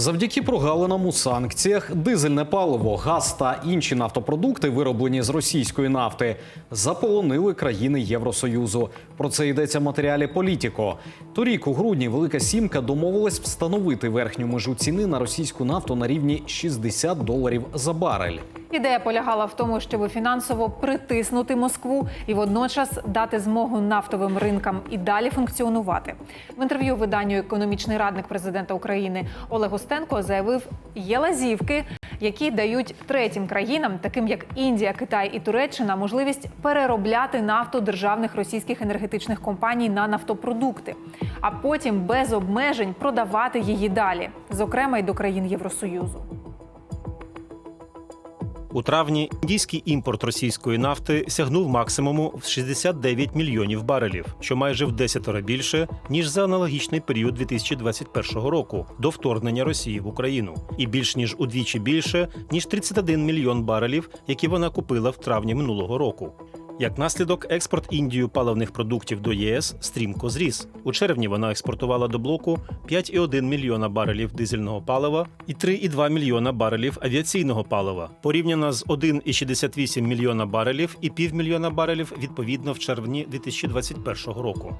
Завдяки прогалинам у санкціях дизельне паливо, газ та інші нафтопродукти, вироблені з російської нафти, заполонили країни Євросоюзу. Про це йдеться в матеріалі Політіко. Торік у грудні Велика Сімка домовилась встановити верхню межу ціни на російську нафту на рівні 60 доларів за барель. Ідея полягала в тому, щоб фінансово притиснути Москву і водночас дати змогу нафтовим ринкам і далі функціонувати. В інтерв'ю виданню економічний радник президента України Олег Устенко заявив, є лазівки, які дають третім країнам, таким як Індія, Китай і Туреччина, можливість переробляти нафту державних російських енергетичних компаній на нафтопродукти, а потім без обмежень продавати її далі, зокрема й до країн Євросоюзу. У травні індійський імпорт російської нафти сягнув максимуму в 69 мільйонів барелів, що майже в десятеро більше ніж за аналогічний період 2021 року до вторгнення Росії в Україну, і більш ніж удвічі більше ніж 31 мільйон барелів, які вона купила в травні минулого року. Як наслідок, експорт Індію паливних продуктів до ЄС стрімко зріс. У червні вона експортувала до блоку 5,1 мільйона барелів дизельного палива і 3,2 мільйона барелів авіаційного палива, порівняно з 1,68 мільйона барелів і півмільйона барелів відповідно в червні 2021 року.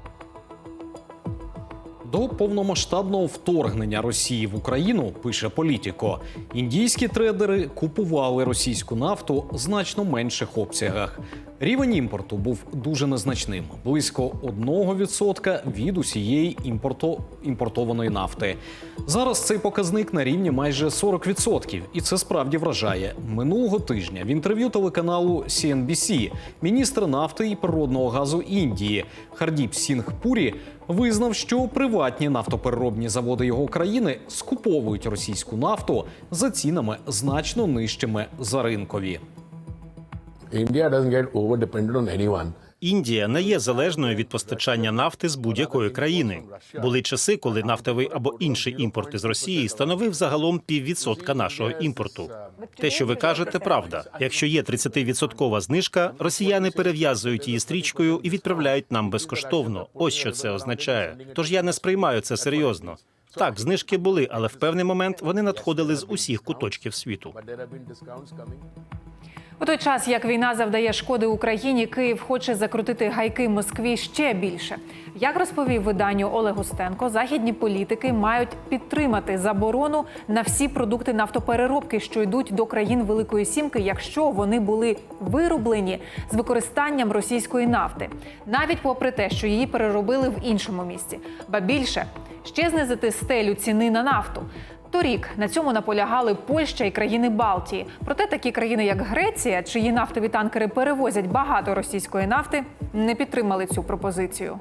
До повномасштабного вторгнення Росії в Україну пише Політіко. Індійські трейдери купували російську нафту значно менших обсягах. Рівень імпорту був дуже незначним близько 1% від усієї імпорто, імпортованої нафти. Зараз цей показник на рівні майже 40%, і це справді вражає. Минулого тижня в інтерв'ю телеканалу CNBC міністр нафти і природного газу Індії Хардіп Сінг Пурі визнав, що приватні нафтопереробні заводи його країни скуповують російську нафту за цінами значно нижчими за ринкові. Індія не є залежною від постачання нафти з будь-якої країни. Були часи, коли нафтовий або інший імпорт із Росії становив загалом піввідсотка нашого імпорту. Те, що ви кажете, правда. Якщо є 30-відсоткова знижка, росіяни перев'язують її стрічкою і відправляють нам безкоштовно. Ось що це означає. Тож я не сприймаю це серйозно. Так, знижки були, але в певний момент вони надходили з усіх куточків світу. У той час, як війна завдає шкоди Україні, Київ хоче закрутити гайки Москві ще більше. Як розповів виданню Олег Устенко, західні політики мають підтримати заборону на всі продукти нафтопереробки, що йдуть до країн Великої Сімки, якщо вони були вироблені з використанням російської нафти, навіть попри те, що її переробили в іншому місці. Ба більше ще знизити стелю ціни на нафту. Торік на цьому наполягали Польща і країни Балтії. Проте такі країни, як Греція, чиї нафтові танкери перевозять багато російської нафти, не підтримали цю пропозицію.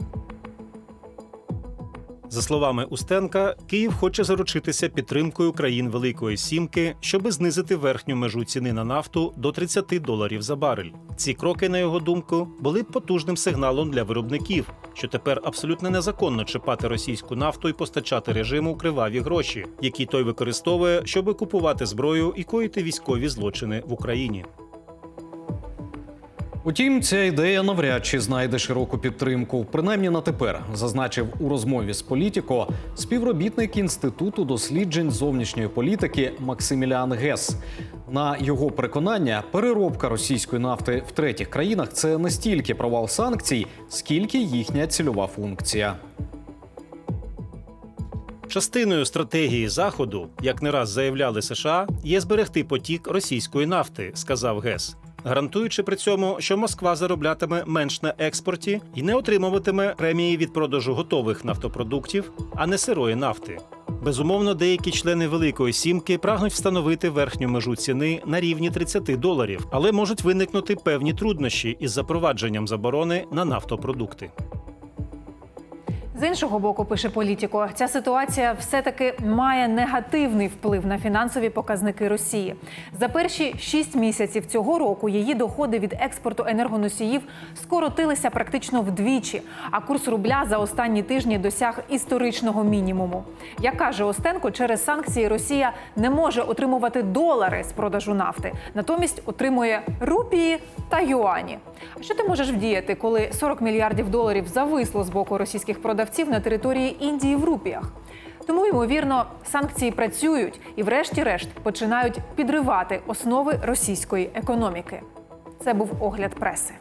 За словами Устенка, Київ хоче заручитися підтримкою країн Великої Сімки, щоби знизити верхню межу ціни на нафту до 30 доларів за барель. Ці кроки, на його думку, були потужним сигналом для виробників, що тепер абсолютно незаконно чіпати російську нафту і постачати режиму криваві гроші, які той використовує, щоби купувати зброю і коїти військові злочини в Україні. Утім, ця ідея навряд чи знайде широку підтримку, принаймні на тепер, зазначив у розмові з Політіко співробітник інституту досліджень зовнішньої політики Максиміліан Гес. На його переконання, переробка російської нафти в третіх країнах це не стільки провал санкцій, скільки їхня цільова функція. Частиною стратегії заходу, як не раз заявляли США, є зберегти потік російської нафти, сказав Гес, гарантуючи при цьому, що Москва зароблятиме менш на експорті і не отримуватиме премії від продажу готових нафтопродуктів, а не сирої нафти. Безумовно, деякі члени Великої Сімки прагнуть встановити верхню межу ціни на рівні 30 доларів, але можуть виникнути певні труднощі із запровадженням заборони на нафтопродукти. З іншого боку, пише політіко, ця ситуація все-таки має негативний вплив на фінансові показники Росії. За перші шість місяців цього року її доходи від експорту енергоносіїв скоротилися практично вдвічі, а курс рубля за останні тижні досяг історичного мінімуму. Як каже Остенко, через санкції Росія не може отримувати долари з продажу нафти, натомість отримує рупії та юані. А що ти можеш вдіяти, коли 40 мільярдів доларів зависло з боку російських продавців на території Індії в рупіях? Тому, ймовірно, санкції працюють і, врешті-решт, починають підривати основи російської економіки. Це був огляд преси.